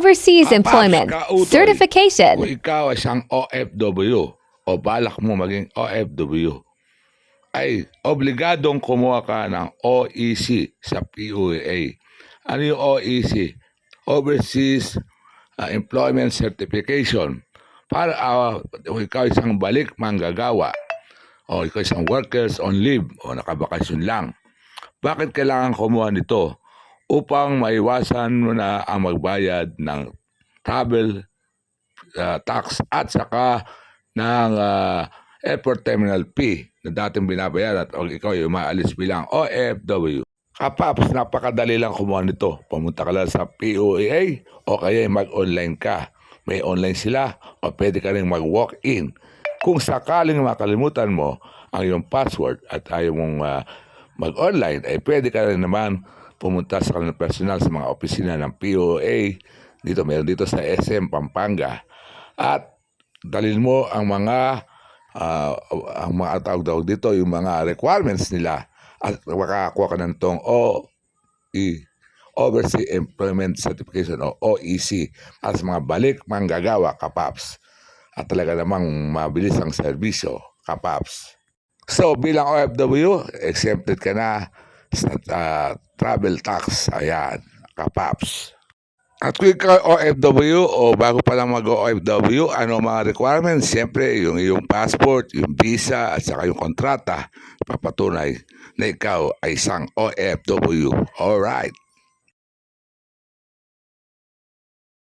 Overseas Employment. Certification. Kung ikaw ay isang OFW o balak mo maging OFW, ay obligadong kumuha ka ng OEC sa PUA. Ano yung OEC? Overseas uh, Employment Certification. Para uh, ikaw isang balik manggagawa o ikaw isang workers on leave o nakabakasyon lang. Bakit kailangan kumuha nito? Upang maiwasan mo na ang magbayad ng travel uh, tax at saka ng uh, airport terminal fee na dating binabayaran at o ikaw ay umaalis bilang OFW. Kapapos napakadali lang kumuha nito. Pumunta ka lang sa POAA o kaya mag-online ka. May online sila o pwede ka rin mag-walk-in. Kung sakaling makalimutan mo ang iyong password at ayaw mong uh, mag-online, ay pwede ka rin naman pumunta sa kanilang personal sa mga opisina ng POA. Dito, meron dito sa SM Pampanga. At dalhin mo ang mga ah, ang mga tawag-tawag dito, yung mga requirements nila at makakakuha ka ng tong OE Overseas Employment Certification o OEC para sa mga balik manggagawa kapaps at talaga namang mabilis ang serbisyo kapaps. So bilang OFW, exempted ka na sa ah, travel tax. Ayan, kapaps. At kung OFW o bago pa lang mag-OFW, ano mga requirements? Siyempre, yung iyong passport, yung visa, at saka yung kontrata, papatunay na ikaw ay isang OFW. Alright.